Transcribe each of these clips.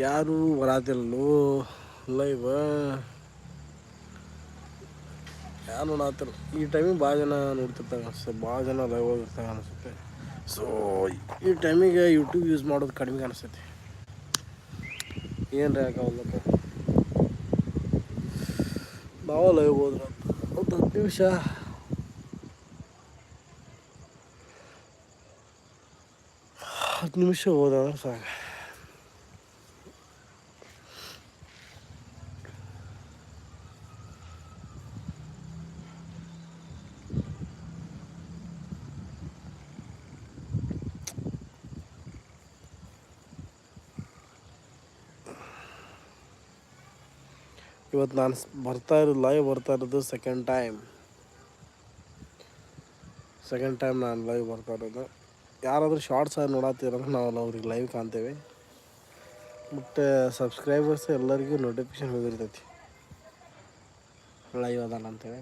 ಯಾರು ಬರಾತಿಲ್ಲೋ ಲೈವ? ಯಾರು ನೋಡಾತಿಲ್ಲ. ಈ ಟೈಮಿಗೆ ಭಾಳ ಜನ ನೋಡ್ತಿರ್ತಾರೆ ಅನಿಸುತ್ತೆ. ಭಾಳ ಜನ ಲೈವ್ ಹೋಗಿರ್ತಾರೆ ಅನಿಸುತ್ತೆ. ಸೊ ಈ ಟೈಮಿಗೆ ಯೂಟ್ಯೂಬ್ ಯೂಸ್ ಮಾಡೋದು ಕಡಿಮೆ ಅನಿಸ್ತೈತಿ. ಏನು ರೀ ಯಾಕಾಗಲ್ಲಪ್ಪ ನಾವು ಲೈವ್ ಹೋದ್ರೆ ಒಂದು ಹತ್ತು ನಿಮಿಷ. ಹತ್ತು ನಿಮಿಷ ಹೋದ್ರೆ ಸಾಕು. ಇವತ್ತು ನಾನು ಬರ್ತಾ ಇರೋದು ಲೈವ್ ಬರ್ತಾ ಇರೋದು ಸೆಕೆಂಡ್ ಟೈಮ್ ಸೆಕೆಂಡ್ ಟೈಮ್ ನಾನು ಲೈವ್ ಬರ್ತಾ ಇರೋದು. ಯಾರಾದರೂ ಶಾರ್ಟ್ಸ್ ಆಗಿ ನೋಡತ್ತೀರಂದ್ರೆ ನಾವು ಅವ್ರಿಗೆ ಲೈವ್ ಕಾಣ್ತೇವೆ. ಬಟ್ ಸಬ್ಸ್ಕ್ರೈಬರ್ಸ್ ಎಲ್ಲರಿಗೂ ನೋಟಿಫಿಕೇಶನ್ ಹೋಗಿರ್ತೈತಿ. ಲೈವ್ ಅದಾನ ಅಂತೇಳಿ.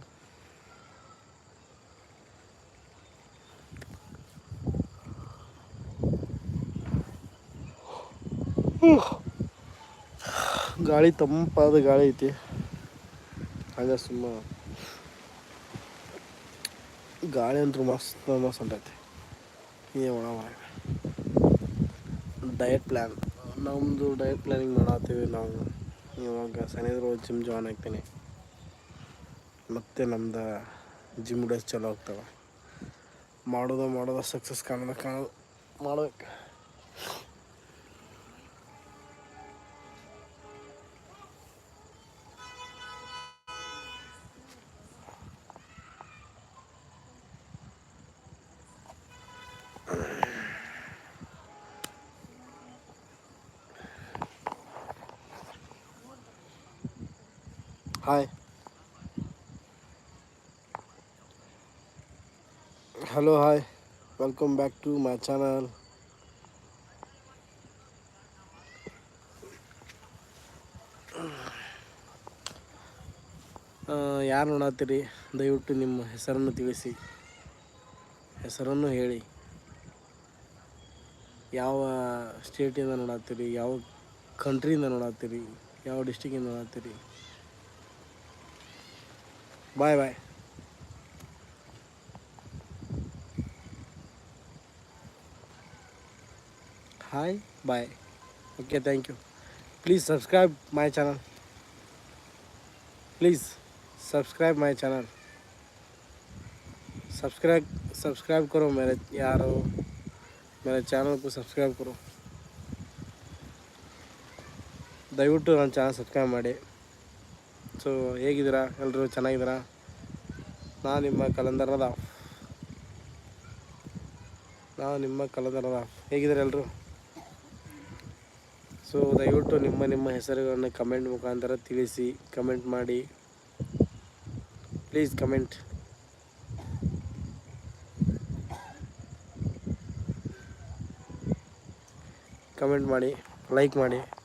ಗಾಳಿ ತಂಪಾದ ಗಾಳಿ ಐತಿ. ಹಾಗೆ ಸುಮ್ಮ ಗಾಳಿ ಅಂತೂ ಮಸ್ತ್ ಮಸ್ತ್ ಹೊಂಟೈತಿ ಏ, ಒಣ ಡಯಟ್ ಪ್ಲ್ಯಾನ್ ನಮ್ಮದು ಡಯಟ್ ಪ್ಲ್ಯಾನಿಂಗ್ ಮಾಡತ್ತೀವಿ ನಾವು. ಇವಾಗ ಸನಿದ್ರು ಜಿಮ್ ಜಾಯ್ನ್ ಆಗ್ತೀನಿ. ಮತ್ತು ನಮ್ದು ಜಿಮ್ ಡೇಸ್ ಚಲೋ ಆಗ್ತವೆ. ಮಾಡೋದು ಮಾಡೋದು ಸಕ್ಸಸ್ ಕಾಣೋದು ಕಾಣೋದು ಮಾಡ್ಬೇಕು. Hi hello hi welcome back to my channel ಯಾರು ನೋಡತ್ತೀರಿ ದಯವಿಟ್ಟು ನಿಮ್ಮ ಹೆಸರನ್ನು ತಿಳಿಸಿ. ಹೆಸರನ್ನು ಹೇಳಿ. ಯಾವ ಸ್ಟೇಟಿಂದ ನೋಡತ್ತೀರಿ ಯಾವ ಕಂಟ್ರಿಯಿಂದ ನೋಡತ್ತೀರಿ ಯಾವ ಡಿಸ್ಟಿಕ್ಕಿಂದ ನೋಡತ್ತೀರಿ bye bye hi bye okay thank you please subscribe my channel please subscribe my channel subscribe subscribe करो मेरे यारो मेरे ಚಾನಲ್ को ಸಬ್ಸ್ಕ್ರೈಬ್ ಕರೋ ದಯವಿಟ್ಟು ನನ್ನ ಚಾನಲ್ ಸಬ್ಸ್ಕ್ರೈಬ್ ಮಾಡಿ ಸೊ, ಹೇಗಿದ್ದೀರಾ? ಎಲ್ಲರೂ ಚೆನ್ನಾಗಿದ್ದೀರಾ? ನಾನು ನಿಮ್ಮ ಕಲಂದರದ ನಾನು ನಿಮ್ಮ ಕಲಂದರದ ಹೇಗಿದ್ದೀರಾ ಎಲ್ಲರೂ ಸೊ, ದಯವಿಟ್ಟು ನಿಮ್ಮ ನಿಮ್ಮ ಹೆಸರುಗಳನ್ನು ಕಮೆಂಟ್ ಮುಖಾಂತರ ತಿಳಿಸಿ, ಕಮೆಂಟ್ ಮಾಡಿ. Please comment. ಕಮೆಂಟ್ ಮಾಡಿ, ಲೈಕ್ ಮಾಡಿ.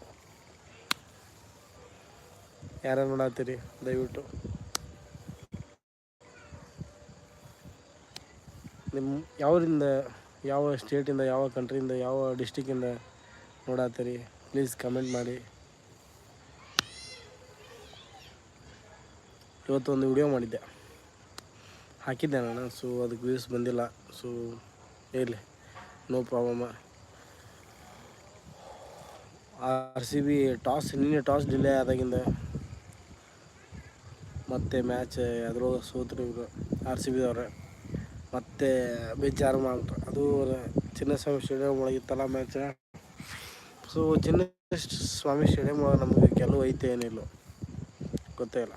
ಯಾರು ನೋಡತ್ತೀರಿ? ದಯವಿಟ್ಟು. ನಿಮ್ಮ ಯಾವರಿಂದ, ಯಾವ ಸ್ಟೇಟಿಂದ, ಯಾವ ಕಂಟ್ರಿಯಿಂದ, ಯಾವ ಡಿಸ್ಟಿಕ್ಕಿಂದ ನೋಡತ್ತೀರಿ? ಪ್ಲೀಸ್ ಕಮೆಂಟ್ ಮಾಡಿ. ಇವತ್ತು ಒಂದು ವಿಡಿಯೋ ಮಾಡಿದ್ದೆ. ಹಾಕಿದ್ದೆ ನಾನು, ಸೊ ಅದಕ್ಕೆ ವ್ಯೂಸ್ ಬಂದಿಲ್ಲ. ಸೊ ಇರಲಿ, no problem. R C B toss, ನಿನ್ನೆ ಟಾಸ್ ಡಿಲೇ ಆದಾಗಿಂದ ಮತ್ತೆ ಮ್ಯಾಚ್ ಅದ್ರೊಳಗೆ ಸೋತ್ರು ಇವರು ಆರ್ ಸಿ ಬಿದವ್ರೆ ಮತ್ತೆ ಬೇಜಾರು ಮಾಡ್ಬಿಟ್ರು ಅದು ಚಿನ್ನಸ್ವಾಮಿ ಸ್ಟೇಡಿಯಂ ಒಳಗಿತ್ತಲ್ಲ match so Chinnaswamy stadium ಒಳಗೆ ನಮಗೆ ಗೆಲುವು ಐತೆ ಏನಿಲ್ಲ. ಗೊತ್ತೇ ಇಲ್ಲ.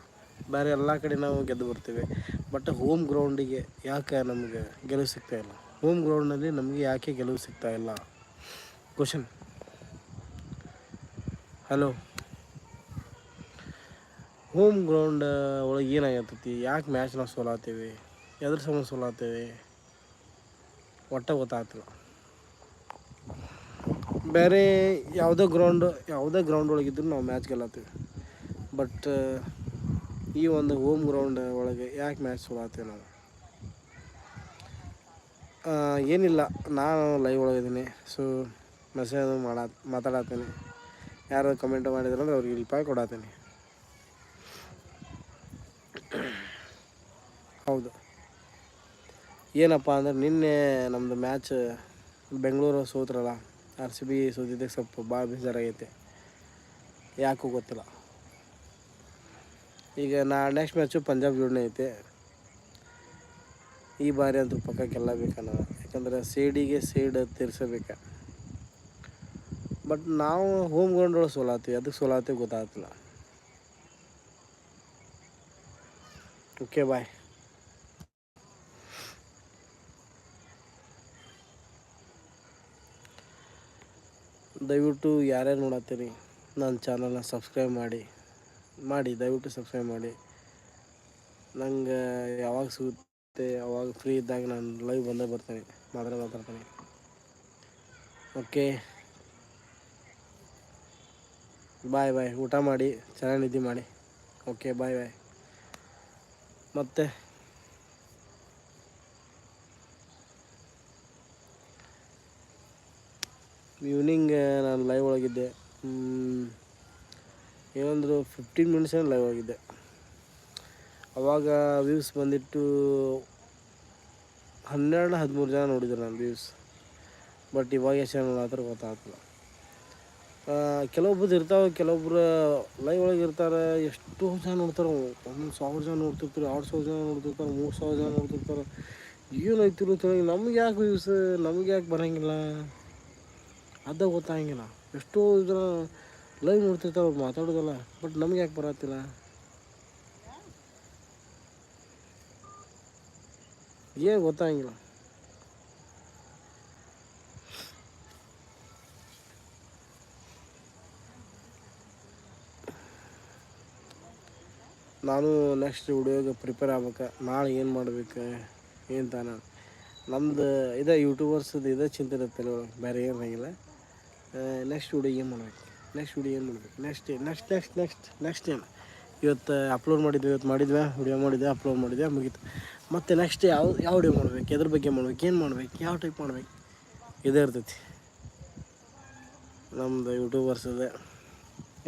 ಬೇರೆ ಎಲ್ಲ ಕಡೆ ನಾವು ಗೆದ್ದು ಬರ್ತೀವಿ. ಬಟ್ ಹೋಮ್ ಗ್ರೌಂಡಿಗೆ ಯಾಕೆ ನಮಗೆ ಗೆಲುವು ಸಿಗ್ತಾ ಇಲ್ಲ? ಹೋಮ್ ಗ್ರೌಂಡ್ನಲ್ಲಿ ನಮಗೆ ಯಾಕೆ ಗೆಲುವು ಸಿಗ್ತಾ ಇಲ್ಲ? ಕ್ವಶನ್ ಹಲೋ ಹೋಮ್ ಗ್ರೌಂಡ್ ಒಳಗೆ ಏನಾಗತ್ತೈತಿ? ಯಾಕೆ ಮ್ಯಾಚ್ ನಾವು ಸೋಲಾತೀವಿ ಎದ್ರ ಸಂಬಂಧ ಸೋಲಾತೀವಿ ಒಟ್ಟೆ ಗೊತ್ತಾಗ್ತಿಲ್ಲ. ಬೇರೆ ಯಾವುದೇ ಗ್ರೌಂಡ್ ಯಾವುದೇ ಗ್ರೌಂಡ್ ಒಳಗಿದ್ರು ನಾವು ಮ್ಯಾಚ್ ಗೆಲ್ಲತ್ತೀವಿ. ಬಟ್ ಈ ಒಂದು ಹೋಮ್ ಗ್ರೌಂಡ್ ಒಳಗೆ ಯಾಕೆ ಮ್ಯಾಚ್ ಸೋಲಾತೀವಿ ನಾವು? ಏನಿಲ್ಲ. ನಾನು ಲೈವ್ ಒಳಗಿದ್ದೀನಿ ಸೊ ಮೆಸೇಜ್ ಮಾಡ ಮಾತಾಡತ್ತೀನಿ ಯಾರು ಕಮೆಂಟ್ ಮಾಡಿದ್ರಂದ್ರೆ ಅವ್ರಿಗೆ ಇಲ್ಪಾಯಿ ಕೊಡತ್ತೀನಿ ಹೌದು. ಏನಪ್ಪ ಅಂದ್ರೆ ನಿನ್ನೆ ನಮ್ಮದು ಮ್ಯಾಚ್ ಬೆಂಗಳೂರು ಸೋತ್ರಲ್ಲ ಆರ್ ಸಿ ಬಿ ಸೋತಿದ್ದಕ್ಕೆ ಸ್ವಲ್ಪ ಭಾಳ ಬೇಜಾರಾಗೈತೆ. ಯಾಕೂ ಗೊತ್ತಿಲ್ಲ. ಈಗ ನಾ ನೆಕ್ಸ್ಟ್ ಮ್ಯಾಚು ಪಂಜಾಬ್ ಜೋಡಣೆ ಐತೆ. ಈ ಬಾರಿ ಅಂತೂ ಪಕ್ಕ ಗೆಲ್ಲಬೇಕನ್ನ ಯಾಕಂದ್ರೆ ಸೇಡಿಗೆ ಸೇಡ್ ತೀರ್ಸಬೇಕ. ಬಟ್ ನಾವು ಹೋಮ್ ಗ್ರೌಂಡ್ ಒಳಗೆ ಸೋಲಾತೀವಿ ಅದಕ್ಕೆ ಸೋಲಾತೀವಿ ಗೊತ್ತಾಗ್ತಿಲ್ಲ. ಓಕೆ ಬಾಯ್ ದಯವಿಟ್ಟು ಯಾರ್ಯಾರು ನೋಡತ್ತೀರಿ, ನನ್ನ ಚಾನಲ್ನ ಸಬ್ಸ್ಕ್ರೈಬ್ ಮಾಡಿ ಮಾಡಿ, ದಯವಿಟ್ಟು ಸಬ್ಸ್ಕ್ರೈಬ್ ಮಾಡಿ. ನಂಗೆ ಯಾವಾಗ ಸಿಗುತ್ತೆ, ಅವಾಗ ಫ್ರೀ ಇದ್ದಾಗ ನಾನು ಲೈವ್ ಬಂದೇ ಬರ್ತೀನಿ, ಮಾತ್ರ ಮಾತಾಡ್ತೇನೆ. ಓಕೆ ಬಾಯ್ ಬಾಯ್ ಊಟ ಮಾಡಿ, ಚೆನ್ನಾಗಿ ನಿದ್ದೆ ಮಾಡಿ. ಓಕೆ ಬಾಯ್ ಬಾಯ್ ಮತ್ತೆ? ಈವ್ನಿಂಗ್ ನಾನು ಏನಂದ್ರೆ ಫಿಫ್ಟೀನ್ ಮಿನಿಟ್ಸ್ ಲೈವ್ ಆಗಿದ್ದೆ. ಅವಾಗ ವ್ಯೂಸ್ ಬಂದಿಟ್ಟು ಹನ್ನೆರಡು, ಹದಿಮೂರು ಜನ ನೋಡಿದ್ರು ನಾನು ವ್ಯೂಸ್ ಬಟ್ ಇವಾಗ ಎಷ್ಟು ಜನ ಥರ ಗೊತ್ತಾಗ್ತಿಲ್ಲ. ಕೆಲವೊಬ್ಬರು ಇರ್ತಾವೆ ಕೆಲವೊಬ್ಬರು ಲೈವ್ ಒಳಗೆ ಇರ್ತಾರೆ. ಎಷ್ಟೋ ಜನ ನೋಡ್ತಾರೆ. ಒಂದು ಸಾವಿರ ಜನ ನೋಡ್ತಿರ್ತಾರೆ ಆರು ಸಾವಿರ ಜನ ನೋಡ್ತಿರ್ತಾರೆ, ಮೂರು ಸಾವಿರ ಜನ ನೋಡ್ತಿರ್ತಾರೆ. ಏನು ತಿಳಂಗಿಲ್ಲ ನಮ್ಗೆ ಯಾಕೆ ವ್ಯೂಸ್ ನಮ್ಗೆ ಯಾಕೆ ಬರೋಂಗಿಲ್ಲ? ಅದ ಗೊತ್ತಾಗಂಗಿಲ್ಲ ಎಷ್ಟೋ ಜನ ಲೈವ್ ನೋಡ್ತಿರ್ತಾರೆ ಅವ್ರು ಮಾತಾಡೋದಲ್ಲ. ಬಟ್ ನಮ್ಗೆ ಯಾಕೆ ಬರತ್ತಿಲ್ಲ? ಏನು ಗೊತ್ತಾಗಿಲ್ಲ. ನಾನು ನೆಕ್ಸ್ಟ್ ವಿಡಿಯೋಗೆ ಪ್ರಿಪೇರ್ ಆಗ್ಬೇಕು. ನಾಳೆ ಏನು ಮಾಡ್ಬೇಕು, ಏನು ತಾನ? ನಮ್ದು, ಇದೇ ಯೂಟ್ಯೂಬರ್ಸದು ಇದೇ ಚಿಂತೆ ಇರುತ್ತೆ ಬೇರೆ ಏನಾಗಿಲ್ಲ ನೆಕ್ಸ್ಟ್ ವಿಡಿಯೋ ಏನು ಮಾಡಬೇಕು? ನೆಕ್ಸ್ಟ್ ವಿಡಿಯೋ ಏನು ಮಾಡಬೇಕು? Next next next next next ಏನು? ಇವತ್ತು ಅಪ್ಲೋಡ್ ಮಾಡಿದ್ವಿ, ಇವತ್ತು ಮಾಡಿದ್ವಿ ವಿಡಿಯೋ ಮಾಡಿದ್ವಿ ಅಪ್ಲೋಡ್ ಮಾಡಿದ್ವಿ, ಮುಗೀತು. ಮತ್ತು ನೆಕ್ಸ್ಟ್ ಯಾವ ಯಾವ ವಿಡಿಯೋ ಮಾಡಬೇಕು? ಎದ್ರ ಬಗ್ಗೆ ಮಾಡ್ಬೇಕು? ಏನು ಮಾಡ್ಬೇಕು? ಯಾವ ಟೈಪ್ ಮಾಡ್ಬೇಕು? ಇದೇ ಇರ್ತೈತಿ. ನಮ್ಮದು ಯೂಟ್ಯೂಬರ್ಸ್ ಇದೆ.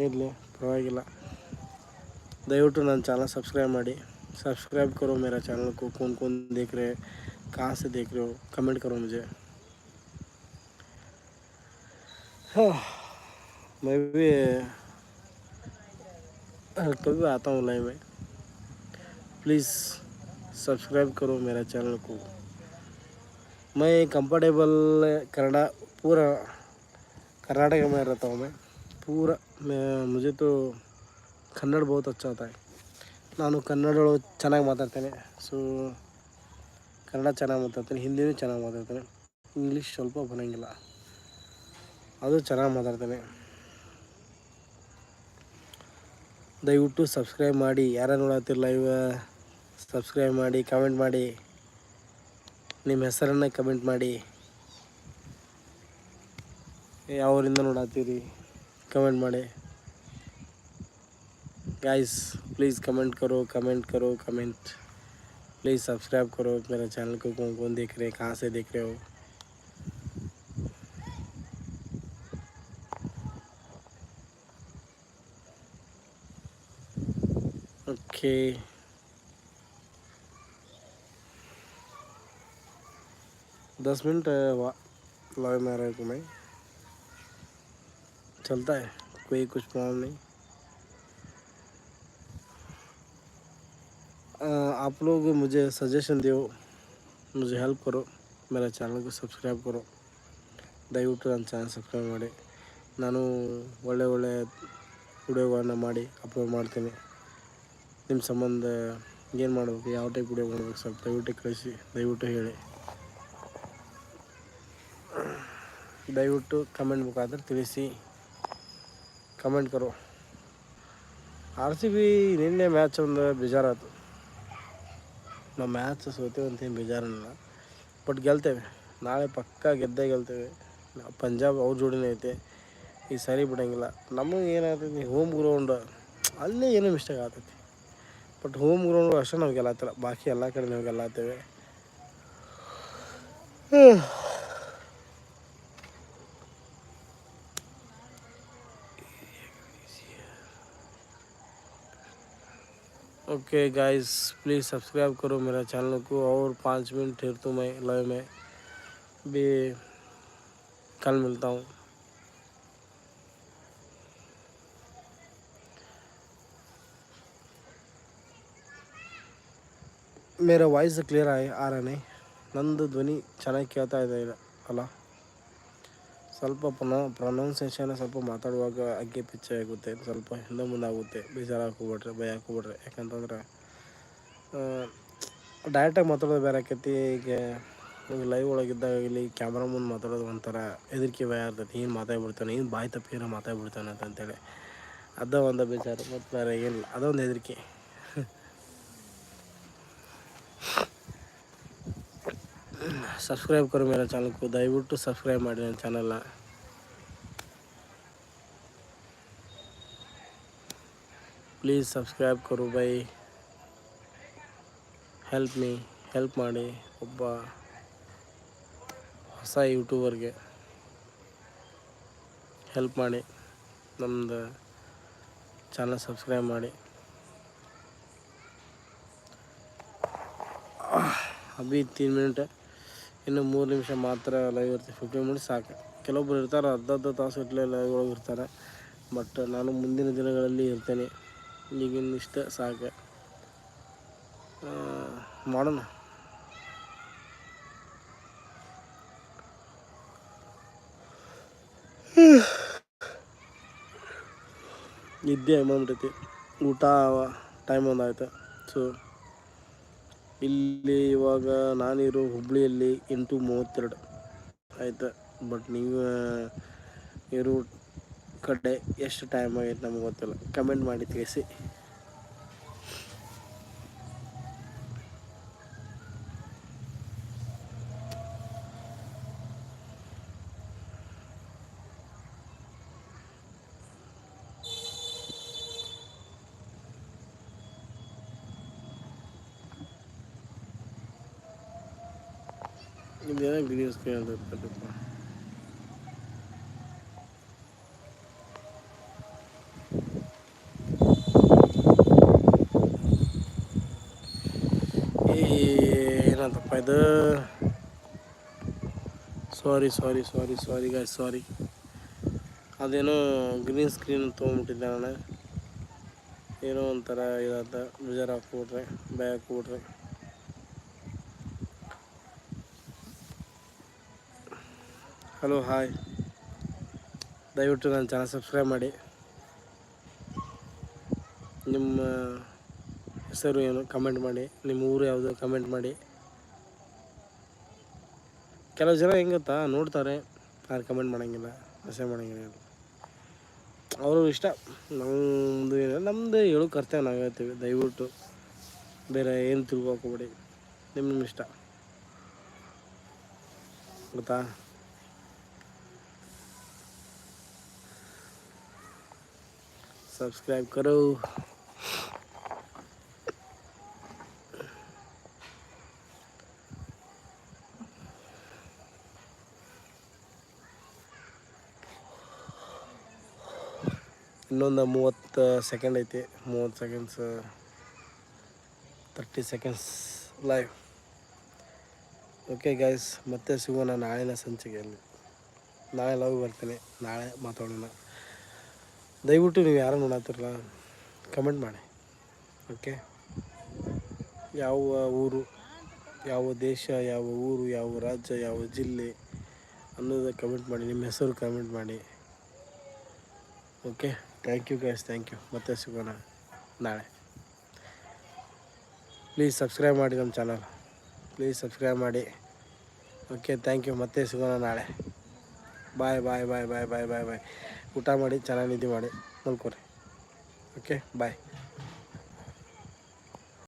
ಇರಲಿ, ಪರವಾಗಿಲ್ಲ. ದಯವಿಟ್ಟು ನನ್ನ ಚಾನಲ್ ಸಬ್ಸ್ಕ್ರೈಬ್ ಮಾಡಿ. ಸಬ್ಸ್ಕ್ರೈಬ್ ಕರೋ मेरा ಚಾನಲ್ को कौन कौन देख रहे ಕಮೆಂಟ್ ಕರೋ से मैं भी कभी आता हूँ लाइव में प्लीज़ सब्सक्राइब करो मेरा चैनल को मैं कंफर्टेबल कनाडा पूरा कर्नाटक में रहता हूँ मैं पूरा मैं मुझे तो ಕನ್ನಡ ಬಹುತ್ ಅಚ್ಚ ಹೋತಾ है ನಾನು ಕನ್ನಡ ಒಳಗೆ ಚೆನ್ನಾಗಿ ಮಾತಾಡ್ತೇನೆ ಸೊ ಕನ್ನಡ ಚೆನ್ನಾಗಿ ಮಾತಾಡ್ತೇನೆ ಹಿಂದಿನೂ ಚೆನ್ನಾಗಿ ಮಾತಾಡ್ತೇನೆ ಇಂಗ್ಲೀಷ್ ಸ್ವಲ್ಪ ಬರೋಂಗಿಲ್ಲ ಅದು ಚೆನ್ನಾಗಿ ಮಾತಾಡ್ತೇನೆ ದಯವಿಟ್ಟು ಸಬ್ಸ್ಕ್ರೈಬ್ ಮಾಡಿ ಯಾರು ನೋಡತ್ತಿರ ಲೈವ್ ಸಬ್ಸ್ಕ್ರೈಬ್ ಮಾಡಿ ಕಮೆಂಟ್ ಮಾಡಿ ನಿಮ್ಮ ಹೆಸರನ್ನು ಕಮೆಂಟ್ ಮಾಡಿ ಯಾವರಿಂದ ನೋಡತ್ತೀರಿ ಕಮೆಂಟ್ ಮಾಡಿ गाइस प्लीज़ कमेंट करो कमेंट करो कमेंट प्लीज़ सब्सक्राइब करो मेरे चैनल को कौन कौन देख रहे हैं कहाँ से देख रहे हो ओके दस मिनट लाइव में रहा हूँ मैं चलता है कोई कुछ प्रॉब्लम नहीं आ, आप लोग मुझे सजेशन दो मुझे हेल्प करो मेरा ಚಾನಲ್ को ಸಬ್ಸ್ಕ್ರೈಬ್ करो ದಯವಿಟ್ಟು ನನ್ನ ಚಾನಲ್ ಸಬ್ಸ್ಕ್ರೈಬ್ ಮಾಡಿ ನಾನು ಒಳ್ಳೆ ಒಳ್ಳೆ ವಿಡಿಯೋಗಳನ್ನ ಮಾಡಿ ಅಪ್ಲೋಡ್ ಮಾಡ್ತೀನಿ ನಿಮ್ಮ ಸಂಬಂಧ ಏನು ಮಾಡಬೇಕು, ಯಾವ ಟೈಪ್ ವಿಡಿಯೋ ಮಾಡಬೇಕು ಸ್ವಲ್ಪ ದಯವಿಟ್ಟು ಕಳಿಸಿ, ದಯವಿಟ್ಟು ಹೇಳಿ. ದಯವಿಟ್ಟು ಕಮೆಂಟ್ ಮುಖಾಂತರ ತಿಳಿಸಿ. ಕಮೆಂಟ್ ಕರು. ಆರ್ ಸಿ ಬಿ ನಿನ್ನೆ ಮ್ಯಾಚ್ ಒಂದು ಬೇಜಾರಾಯ್ತು. ನಾವು ಮ್ಯಾಚ್ ಸೋತೇವೆ ಅಂತೇನು ಬೇಜಾರಲ್ಲ. ಬಟ್ ಗೆಲ್ತೇವೆ. ನಾಳೆ ಪಕ್ಕ ಗೆದ್ದೇ ಗೆಲ್ತೇವೆ. ಪಂಜಾಬ್ ಅವ್ರ ಜೋಡಿನೇ ಐತೆ. ಈ ಸರಿ ಬಿಡೋಂಗಿಲ್ಲ. ನಮಗೆ ಏನಾಗ್ತೈತಿ ಹೋಮ್ ಗ್ರೌಂಡ್ ಅಲ್ಲೇ ಏನೋ ಮಿಸ್ಟೇಕ್ ಆಗ್ತೈತಿ. ಬಟ್ ಹೋಮ್ ಗ್ರೌಂಡ್ ಅಷ್ಟೇ ನಾವು ಗೆಲ್ಲತ್ತಿಲ್ಲ ಬಾಕಿ ಎಲ್ಲ ಕಡೆ ನಾವು ಗೆಲ್ಲತ್ತೇವೆ ओके गाइस प्लीज़ सब्सक्राइब करो मेरा चैनल को और पाँच मिनट फिर तो मैं लाइव में भी कल मिलता हूँ मेरा ವಾಯ್ಸ್ ಕ್ಲಿಯರ್ ಆಗಿ ಆರಾನೆ? ರನೇ ನಂದು ಧ್ವನಿ ಚೆನ್ನಾಗಿ ಕೇಳ್ತಾ ಇದೆ ಅಲ್ಲ ಸ್ವಲ್ಪ ಪ್ರೊನೌ ಪ್ರೊನೌನ್ಸೇಷನ್ ಸ್ವಲ್ಪ ಮಾತಾಡುವಾಗ ಅಗ್ಗೆ ಪಿಚ್ಚೆ ಆಗುತ್ತೆ, ಸ್ವಲ್ಪ ಹಿಂದೆ ಮುಂದೆ ಆಗುತ್ತೆ ಬೇಜಾರು ಹಾಕೋಬಿಟ್ರೆ ಭಯ ಹಾಕೋಬಿಟ್ರೆ ಯಾಕಂತಂದ್ರೆ ಡೈರೆಕ್ಟಾಗಿ ಮಾತಾಡೋದು ಬೇರೆ ಆಕೈತಿ, ಈಗ ಈಗ ಲೈವ್ ಒಳಗಿದ್ದಾಗ ಇಲ್ಲಿ ಕ್ಯಾಮ್ರಾ ಮುಂದೆ ಮಾತಾಡೋದು ಒಂಥರ ಹೆದರಿಕೆ ಭಯ ಇರ್ತೈತಿ. ಏನು ಮಾತಾಡ್ಬಿಡ್ತಾನೆ, ಏನು ಬಾಯಿ ಏನೋ ಮಾತಾಡ್ಬಿಡ್ತಾನೆ ಅಂತಂತೇಳಿ ಅದ ಒಂದು ಬೇಜಾರು, ಮತ್ತು ಬೇರೆ ಏನಿಲ್ಲ. ಅದೊಂದು ಹೆದರಿಕೆ. सब्सक्राइब करो मेरा चैनल को ದಯವಿಟ್ಟು ಸಬ್ಸ್ಕ್ರೈಬ್ ಮಾಡಿ ನನ್ನ ಚಾನಲ್ನ ಪ್ಲೀಸ್ ಸಬ್ಸ್ಕ್ರೈಬ್ ಕರು ಬೈ ಹೆಲ್ಪ್ ಮೀ ಹೆಲ್ಪ್ ಮಾಡಿ ಒಬ್ಬ ಹೊಸ ಯೂಟ್ಯೂಬರ್ಗೆ ಹೆಲ್ಪ್ ಮಾಡಿ ನಮ್ಮದು ಚಾನಲ್ ಸಬ್ಸ್ಕ್ರೈಬ್ ಮಾಡಿ ಅಭಿ ತೀನ್ ಮಿನಿಟ್ ಇನ್ನು ಮೂರು ನಿಮಿಷ ಮಾತ್ರ ಲೈವ್ ಇರ್ತೀವಿ. ಫಿಫ್ಟೀನ್ ಮಿನಿಟ್ಸ್ ಸಾಕು. ಕೆಲವೊಬ್ರು ಇರ್ತಾರೆ, ಅರ್ಧ ಅರ್ಧ ತಾಸು ಇಟ್ಲೆ ಲೈವ್ ಒಳಗೆ ಇರ್ತಾರೆ. ಬಟ್ ನಾನು ಮುಂದಿನ ದಿನಗಳಲ್ಲಿ ಇರ್ತೇನೆ. ಈಗಿನ ಇಷ್ಟ ಸಾಕು. ಮಾಡೋಣ. ನಿದ್ದೆ ಬಂದ್ಬಿಟ್ಟೈತಿ ಊಟ ಟೈಮ್ ಒಂದಾಯ್ತು ಸೊ ಇಲ್ಲಿ ಇವಾಗ ನಾನಿರೋ ಹುಬ್ಳಿಯಲ್ಲಿ ಎಂಟು ಮೂವತ್ತೆರಡು. ಆಯಿತಾ? ಬಟ್ ನೀವು ಇರೋ ಕಡೆ ಎಷ್ಟು ಟೈಮ್ ಆಗೈತೆ ನಮ್ಗೆ ಗೊತ್ತಿಲ್ಲ. ಕಮೆಂಟ್ ಮಾಡಿ ತಿಳಿಸಿ. ಇದೇನೋ ಗ್ರೀನ್ ಸ್ಕ್ರೀನ್ ಅಂತ ಇರ್ತದಪ್ಪ ಏ ಏನಂತಪ್ಪ ಇದು ಸಾರಿ ಸಾರಿ ಸಾರಿ ಸಾರಿ ಗಾಯ್ ಸಾರಿ ಅದೇನೋ ಗ್ರೀನ್ ಸ್ಕ್ರೀನ್ ತೊಗೊಂಬಿಟ್ಟಿದ್ದೆ ನಾನು ಏನೋ ಒಂಥರ ಇದಾದ ಬೇಜಾರು ಹಾಕ್ಬಿಟ್ರೆ ಭಯ ಹಾಕ್ಬಿಟ್ರೆ ಹಲೋ, ಹಾಯ್. ದಯವಿಟ್ಟು ನನ್ನ ಚಾನಲ್ ಸಬ್ಸ್ಕ್ರೈಬ್ ಮಾಡಿ. ನಿಮ್ಮ ಹೆಸರು ಏನು ಕಮೆಂಟ್ ಮಾಡಿ, ನಿಮ್ಮ ಊರು ಯಾವುದು ಕಮೆಂಟ್ ಮಾಡಿ. ಕೆಲವು ಜನ ಹೆಂಗತ್ತಾ ಗೊತ್ತಾ, ನೋಡ್ತಾರೆ, ಯಾರು ಕಮೆಂಟ್ ಮಾಡೋಂಗಿಲ್ಲ, ಮೆಸೇಜ್ ಮಾಡೋಂಗಿಲ್ಲ ಅವರು ಇಷ್ಟ. ನಮ್ಮದು ಏನಿಲ್ಲ ನಮ್ಮದು ಹೇಳೋ, ಕರ್ತವ್ಯ ನಾವು ಹೇಳ್ತೀವಿ. ದಯವಿಟ್ಟು ಬೇರೆ ಏನು ತಿಳ್ಕೊಬೇಡಿ. ನಿಮ್ಮ ನಿಮ್ಮ ಇಷ್ಟ. ಗೊತ್ತಾ? ಸಬ್ಸ್ಕ್ರೈಬ್ કરો ಇನ್ನೊಂದು ಮೂವತ್ತು ಸೆಕೆಂಡ್ ಐತಿ. ಮೂವತ್ತು seconds thirty seconds live okay guys ಮತ್ತೆ ಸಿಗೋಣ ನಾಳೆನೇ ಸಂಚಿಗೆ ಅಲ್ಲಿ ನಾಳೆ ಲವ್ ಬರ್ತೀನಿ. ನಾಳೆ ಮಾತಾಡೋಣ. ದಯವಿಟ್ಟು ನೀವು ಯಾರು ನೋಡತ್ತಿರಲ್ಲ ಕಮೆಂಟ್ ಮಾಡಿ. ಓಕೆ ಯಾವ ಊರು, ಯಾವ ದೇಶ, ಯಾವ ಊರು, ಯಾವ ರಾಜ್ಯ, ಯಾವ ಜಿಲ್ಲೆ ಅನ್ನೋದು ಕಮೆಂಟ್ ಮಾಡಿ, ನಿಮ್ಮ ಹೆಸರು ಕಮೆಂಟ್ ಮಾಡಿ. Okay thank you guys thank you ಮತ್ತೆ ಸಿಗೋಣ ನಾಳೆ. ಪ್ಲೀಸ್ ಸಬ್ಸ್ಕ್ರೈಬ್ ಮಾಡಿ ನಮ್ಮ ಚಾನಲ್ ಪ್ಲೀಸ್ ಸಬ್ಸ್ಕ್ರೈಬ್ ಮಾಡಿ. ಓಕೆ ಥ್ಯಾಂಕ್ ಯು ಮತ್ತೆ ಸಿಗೋಣ ನಾಳೆ. ಬಾಯ್ ಬಾಯ್ ಬಾಯ್ ಬಾಯ್ ಬಾಯ್ ಬಾಯ್ ಬಾಯ್ ಊಟ ಮಾಡಿ ಚೆನ್ನಾಗಿ ನಿದ್ದೆ ಮಾಡಿ ಮಲ್ಕೊರಿ. Okay bye